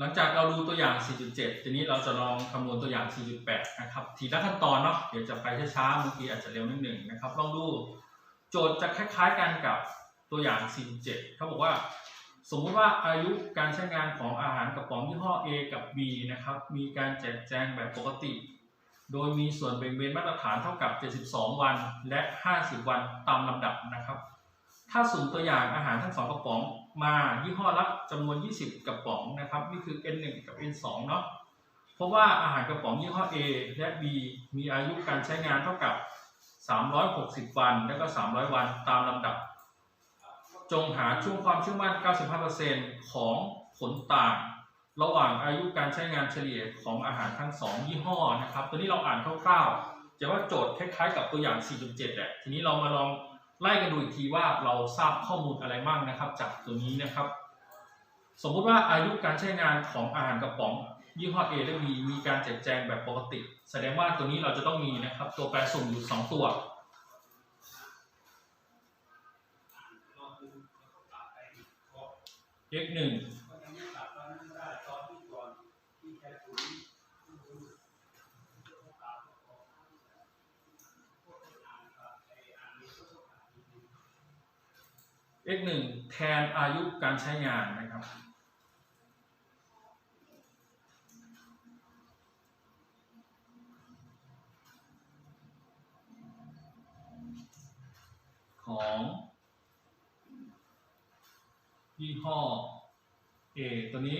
หลังจากเราดูตัวอย่าง 4.7 ทีนี้เราจะลองคำนวณตัวอย่าง 4.8 นะครับ ทีละขั้นตอนเนาะ เดี๋ยวจะไปช้าๆบางทีอาจจะเร็วนิดหนึ่งนะครับ ลองดู โจทย์จะคล้ายๆกันกับตัวอย่าง 4.7 เขาบอกว่า สมมติว่าอายุการใช้งานของอาหารกระป๋องยี่ห้อ A กับ B นะครับ มีการแจกแจงแบบปกติ โดยมีส่วนแบ่งเบนมาตรฐานเท่ากับ 72 วันและ 50 วันตามลำดับนะครับ ถ้าสุ่มตัวอย่างอาหารทั้งสองกระป๋อง มายี่ห้อละจำนวน 20 กระป๋องนะครับนี่คือ N1 กับ N2 เนาะเพราะว่าอาหารกระป๋องยี่ห้อ A และ B มีอายุการใช้งานเท่ากับ 360 วัน และก็ 300 วันตามลำดับ จงหาช่วงความเชื่อมั่น 95%ของผลต่าง ระหว่างอายุการใช้งานเฉลี่ยของอาหารทั้ง 2 ยี่ห้อนะครับ ตัวนี้เราอ่านคร่าวๆจะว่าโจทย์คล้ายๆ กับตัวอย่าง 4.7แหละทีนี้เรามาลอง ไล่กันดูอีกทีว่าเราทราบข้อมูลอะไรบ้างนะครับ จากตัวนี้นะครับ สมมุติว่าอายุการใช้งานของอาหารกระป๋องยี่ห้อ A และ B มีการแจกแจงแบบปกติ แสดงว่าตัวนี้เราจะต้องมีนะครับ ตัวแปรสุ่มอยู่ 2 ตัว x 1 x 1แทนอายุการใช้งานนะครับ ของยี่ห้อ A ตัวนี้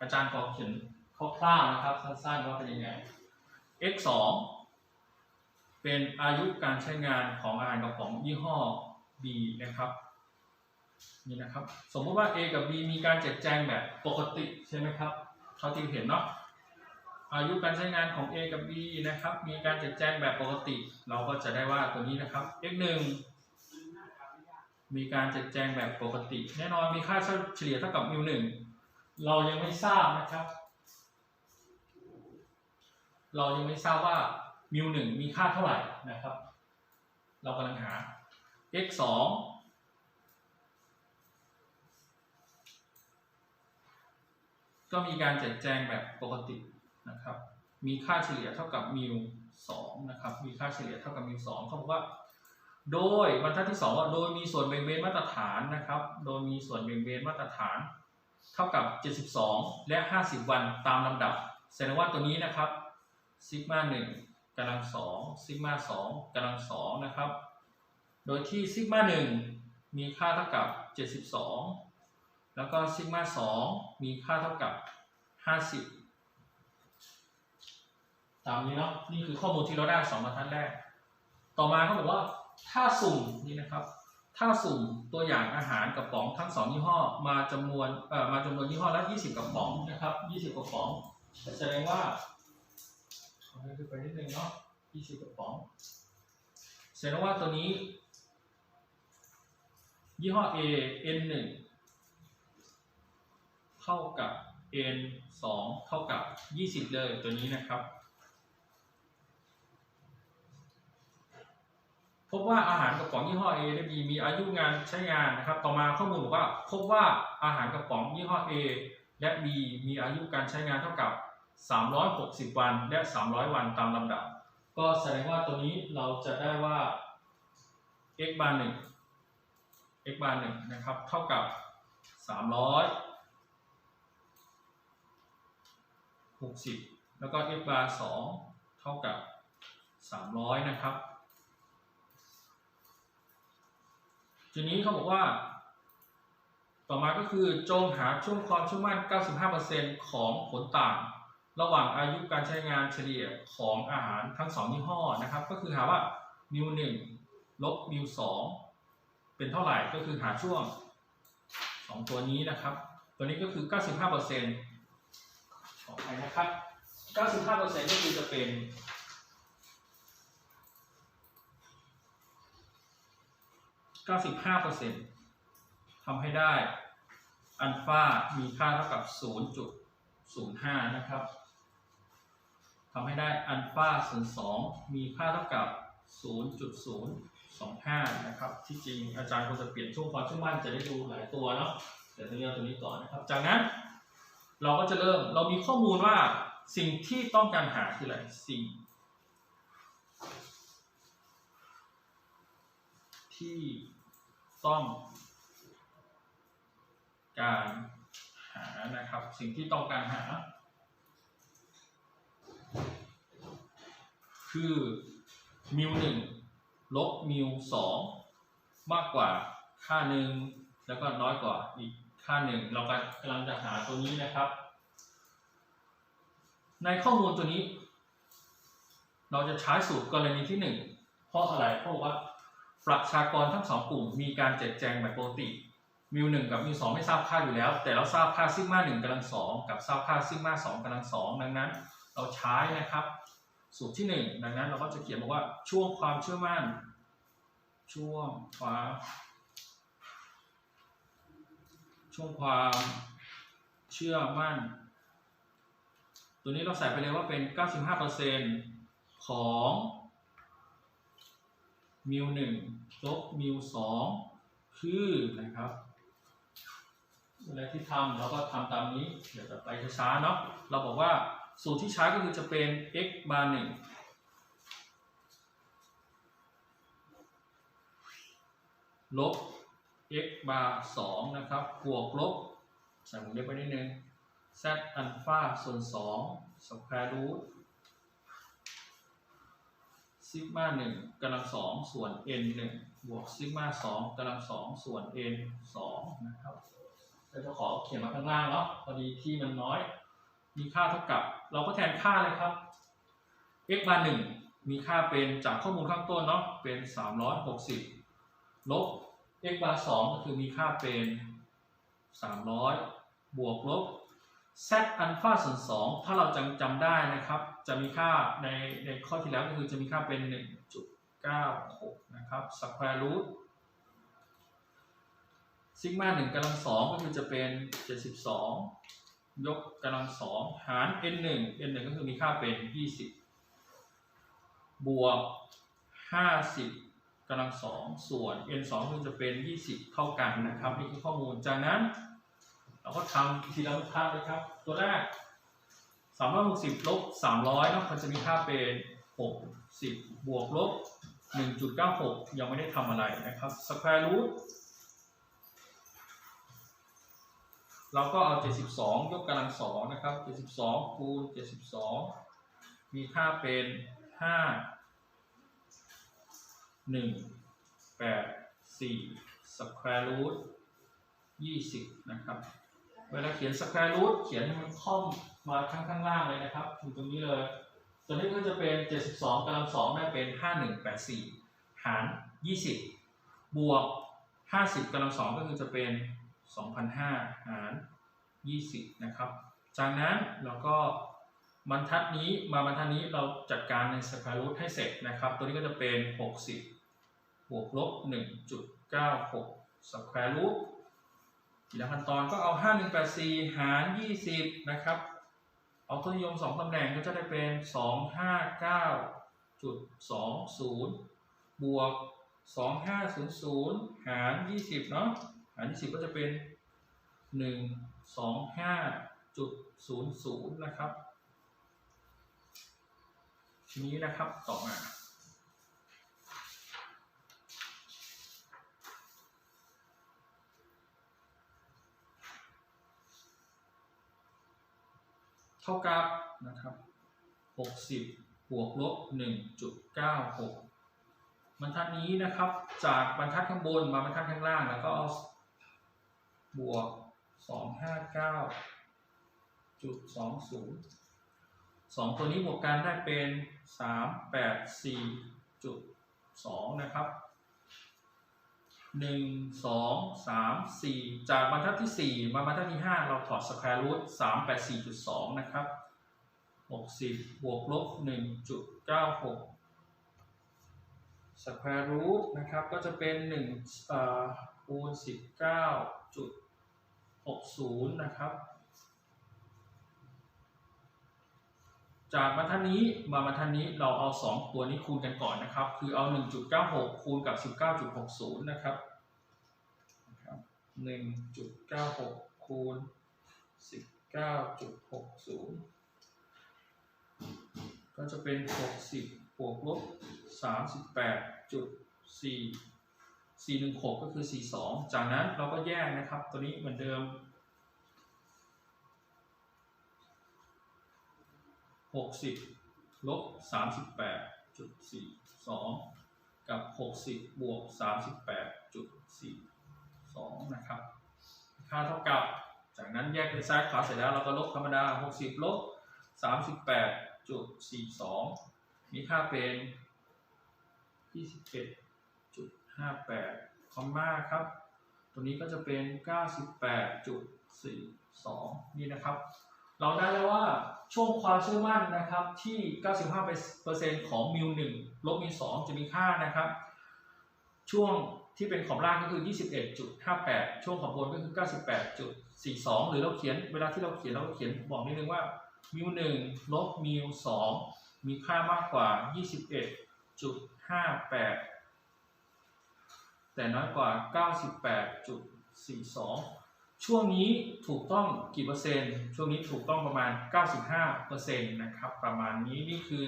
อาจารย์ขอเขียนคร่าวๆนะครับ สั้นๆว่าเป็นยังไง x 2เป็นอายุการใช้งานของอาหารกระป๋องยี่ห้อ B นะครับ นี่นะครับ สมมติว่า A กับ B มีการแจกแจงแบบปกติใช่ไหมครับเขาที่เห็นเนาะอายุการใช้งานของ A กับ B นะครับ มีการแจกแจงแบบปกติ เราก็จะได้ว่าตัวนี้นะครับ x 1มีการแจกแจงแบบปกติ แน่นอนมีค่าเฉลี่ยเท่ากับมิวหนึ่งเรายังไม่ทราบนะครับ เรายังไม่ทราบว่ามิวหนึ่งมีค่าเท่าไหร่นะครับ เรากำลังหา x 2 ก็มีการแจกแจงแบบปกตินะครับ มีค่าเฉลี่ยเท่ากับมิวสองนะครับ มีค่าเฉลี่ยเท่ากับมิวสองเขาบอกว่า โดยบรรทัดที่สองว่าโดยมีส่วนแบ่งเบนมาตรฐานนะครับ โดยมีส่วนแบ่งเบนมาตรฐาน เท่ากับ 72 และ 50 วันตามลำดับ แสดงว่าตัวนี้นะครับซิกมา1กำลัง2ซิกมา2กำลัง2นะครับ โดยที่ซิกมา1มีค่าเท่ากับ 72 แล้วก็ซิกมา2มีค่าเท่ากับ 50 ตามนี้เนาะนี่คือข้อมูลที่เราได้สองบรรทัดแรก ต่อมาเขาบอกว่าถ้าสุ่มนี่นะครับ ถ้าสุ่มตัวอย่างอาหารกระป๋องทั้งสองยี่ห้อมาจำนวนเอ่อมาจำนวนยี่ห้อละ20กระป๋องนะครับ 20กระป๋องแสดงว่าขอให้ดูไปนิดนึงเนาะ20กระป๋องแสดงว่าตัวนี้ ยี่ห้อ A N 1 ท่ากับ N 2 เท่ากับ 20 เลยตัวนี้นะครับ พบว่าอาหารกระป๋องยี่ห้อ A และ B มีอายุงานใช้งานนะครับ ต่อมาข้อมูลบอกว่า พบว่าอาหารกระป๋องยี่ห้อ A และ B มีอายุการใช้งานเท่ากับ 360 วันและ 300 วันตามลำดับ ก็แสดงว่าตัวนี้เราจะได้ว่า x bar 1 x bar 1นะครับ เท่ากับ 60 แล้วก็ x bar 2 เท่ากับ 300 นะครับ ทีนี้เขาบอกว่า ต่อมาก็คือจงหาช่วงความเชื่อมั่น 95%ของผลต่าง ระหว่างอายุการใช้งานเฉลี่ยของอาหารทั้ง 2 ยี่ห้อนะครับ ก็คือหาว่ามิว1ลบมิว2เป็นเท่าไหร่ก็คือหาช่วง 2 ตัวนี้นะครับ ตัวนี้ก็คือ 95% อไปนะครับ 95%ก็คือจะเป็น95%ทำให้ได้อัลฟา มีค่าเท่ากับ 0.05 นะครับทำให้ได้อัลฟาส่วน2มีค่าเท่ากับ 0.025 นะครับ ที่จริงอาจารย์ควรจะเปลี่ยนช่วงความเชื่อมั่นจะได้ดูหลายตัวเนาะ แต่ตัวนี้เอาตัวนี้ก่อนนะครับ จากนั้น เราก็จะเริ่มเรามีข้อมูลว่าสิ่งที่ต้องการหาคืออะไรสิ่งที่ต้องการหานะครับ สิ่งที่ต้องการหา คือมิวหนึ่งลบมิวสองมากกว่าค่าหนึ่งแล้วก็น้อยกว่าอีก ค่าหนึ่งเรากำลังจะหาตัวนี้นะครับ ในข้อมูลตัวนี้ เราจะใช้สูตรกรณีที่หนึ่งเพราะอะไรเพราะว่าประชากรทั้งสองกลุ่มมีการแจกแจงแบบปกติมิวหนึ่งกับมิวสองไม่ทราบค่าอยู่แล้ว แต่เราทราบค่าซิกมาหนึ่งกำลังสองกับทราบค่าซิกมาสองกำลังสองดังนั้น เราใช้นะครับ สูตรที่หนึ่งดังนั้นเราก็จะเขียนบอกว่าช่วงความเชื่อมั่น ช่วงความ ช่วงความเชื่อมั่น ตัวนี้เราใส่ไปเลยว่าเป็น 95%ของมิวหนึ่งลบมิวสองคือนะครับเวลาที่ทำเราก็ทำตามนี้ เดี๋ยวจะไปช้าๆเนาะเราบอกว่าสูตรที่ใช้ก็คือจะเป็น x บาร์หนึ่งลบ x บาร์สองนะครับบวกลบใส่วงเล็บไปนิดนึง z อัลฟาส่วนสองสแควร์รูทซิกมาหนึ่งกำลังสองส่วน n หนึ่งบวกซิกมาสองกำลังสองส่วน n สองนะครับเราจะขอเขียนมาข้างล่างเนาะพอดีที่มันน้อย มีค่าเท่ากับ เราก็แทนค่าเลยครับ x บาร์หนึ่งมีค่าเป็นจากข้อมูลข้างต้นเนาะเป็น 360 ลบ x บาร์สองก็คือมีค่าเป็น300บวกลบ z อัลฟาส่วนสองถ้าเราจำจำได้นะครับ จะมีค่าในในข้อที่แล้วก็คือจะมีค่าเป็น 1.96 นะครับสแควร์รูทซิกมาหนึ่งกำลังสองก็คือจะเป็น 72 ยกกำลังสองหาร n หนึ่ง n หนึ่งก็คือมีค่าเป็น 20 บวก 50 กำลังสองส่วน n สองคือจะเป็น 20 เท่ากันนะครับนี่คือข้อมูลจากนั้น เราก็ทำทีละบรรทัดเลยครับ ตัวแรก 360ลบ300เนะมันจะมีค่าเป็น 60 บวกลบ 1.96 ยังไม่ได้ทำอะไรนะครับสแควร์รูทเราก็เอา 72 ยกกำลังสองนะครับ 72 คูณ 72 มีค่าเป็น 5 1 8 4สแควร์รูท20นะครับ เวลาเขียนสแควร์รูทเขียนให้มันค่อมมาข้างข้างล่างเลยนะครับถึงตรงนี้เลยตัวนี้ก็จะเป็น 72กำลังสองได้เป็น 5184 หาร 20 บวก 50กำลังสองก็คือจะเป็น 2,500 หาร 20 นะครับ จากนั้นเราก็บรรทัดนี้มาบรรทัดนี้เราจัดการในสแควร์รูทให้เสร็จนะครับ ตัวนี้ก็จะเป็น 60 บวกลบ 1.96สแควร์รูททีละขั้นตอนก็เอา 5184 หาร 20 นะครับ เอาตัวนิยม 2 ตำแหน่งก็จะได้เป็น 259.20 บวก 2500 หาร 20 เนาะหาร 20 ก็จะเป็น 125.00 นะครับ ทีนี้นะครับต่อมา เท่ากับนะครับ60บวกลบ1.96 บรรทัดนี้นะครับ จากบรรทัดข้างบนมาบรรทัดข้างล่างแล้วก็เอาบวก 259.20 2 ตัวนี้บวกกันได้เป็น 384.2 นะครับ หนึ่งสองสามสี่จากบรรทัดที่สี่มาบรรทัดที่ห้าเราถอดสแควร์รูทสามแปดสี่จุดสองนะครับหกสิบบวกลบหนึ่งจุดเก้าหกสแควร์รูทนะครับก็จะเป็นหนึ่งอ่อคูณสิบเก้าจุดหกศูนย์นะครับ จากบรรทัดนี้มาบรรทัดนี้เราเอา 2 ตัวนี้คูณกันก่อนนะครับ คือเอา 1.96 คูณกับ 19.60 นะครับนะครับ1.96 คูณเก้าจุดหกศูนย์ก็จะเป็นหกสิบวกลบสามสิบแปดจุดสี่สี่หนึ่งหกก็คือสี่สองจากนั้นเราก็แยกนะครับ ตัวนี้เหมือนเดิม หกสิบลบสามสิบแปดจุดสี่สองกับหกสิบบวกสามสิบแปดจุดสี่สองนะครับ ค่าเท่ากับ จากนั้นแยกเป็นซ้ายขวาเสร็จแล้วเราก็ลบธรรมดา 60 ลบ 38จุด42 มีค่าเป็น21จุด58 คอมมาครับ ตัวนี้ก็จะเป็น 98จุด42 นี่นะครับ เราได้แล้วว่าช่วงความเชื่อมั่นนะครับที่ 95%ของมิว1ลบมิว2จะมีค่านะครับ ช่วงที่เป็นของล่างก็คือ 21.58 ช่วงของบนก็คือ 98.42 หรือเราเขียนเวลาที่เราเขียนเราเขียนบอกนิดนึงว่ามิว1ลบมิว2มีค่ามากกว่า 21.58 แต่น้อยกว่า 98.42 ช่วงนี้ถูกต้องกี่เปอร์เซ็นต์ ช่วงนี้ถูกต้องประมาณ 95%นะครับ ประมาณนี้นี่คือ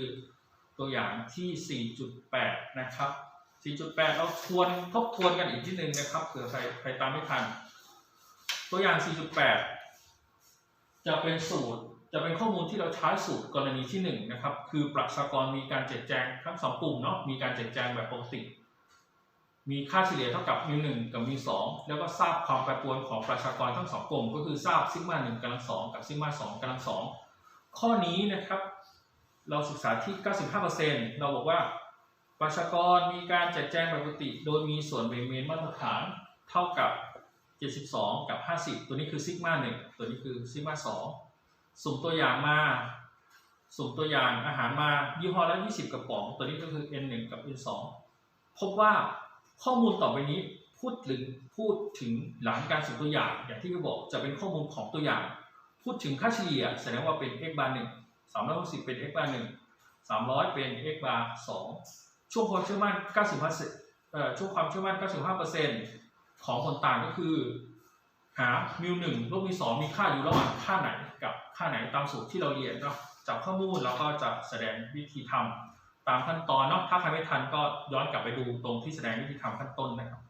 ตัวอย่างที่ 4.8 นะครับ 4.8 เราทวนทบทวนกันอีกทีหนึ่งนะครับเผื่อใครใครตามไม่ทัน ตัวอย่าง 4.8 จะเป็นสูตรจะเป็นข้อมูลที่เราใช้สูตรกรณีที่1นะครับ คือประชากรมีการแจกแจงทั้งสองกลุ่มเนาะมีการแจกแจงแบบปกติ มีค่าเฉลี่ยเท่ากับมิวหนึ่งกับมิวสองแล้วก็ทราบความแปรปรวนของประชากรทั้งสองกลุ่มก็คือทราบซิกมาหนึ่งกำลังสองกับซิกมาสองกำลังสองข้อนี้นะครับ เราศึกษาที่ 95%เราบอกว่าประชากรมีการแจกแจงปกติ โดยมีส่วนแบ่งเมนมาตรฐานเท่ากับ 72 กับ 50 ตัวนี้คือซิกมา1ตัวนี้คือซิกมา2สุ่มตัวอย่างมาสุ่มตัวอย่างอาหารมายี่ห้อละ 20 กระป๋อง ตัวนี้ก็คือ N1 กับ N2 พบว่า ข้อมูลต่อไปนี้พูดถึงพูดถึงหลังการสุ่มตัวอย่าง อย่างที่พี่บอกจะเป็นข้อมูลของตัวอย่าง พูดถึงค่าเฉลี่ยแสดงว่าเป็น x bar 1 360เป็น x bar 1 300เป็น x bar 2ช่วงความเชื่อมั่น95เอ่อช่วงความเชื่อมั่น95%ของคนต่างก็คือ หามิวหนึ่งลบมิวสองมีค่าอยู่ระหว่างค่าไหนกับค่าไหนตามสูตรที่เราเรียนเนาะจากข้อมูลเราก็จะแสดงวิธีทำ ตามขั้นตอนเนาะถ้าใครไม่ทันก็ย้อนกลับไปดูตรงที่แสดงวิธีทำขั้นต้นนะครับ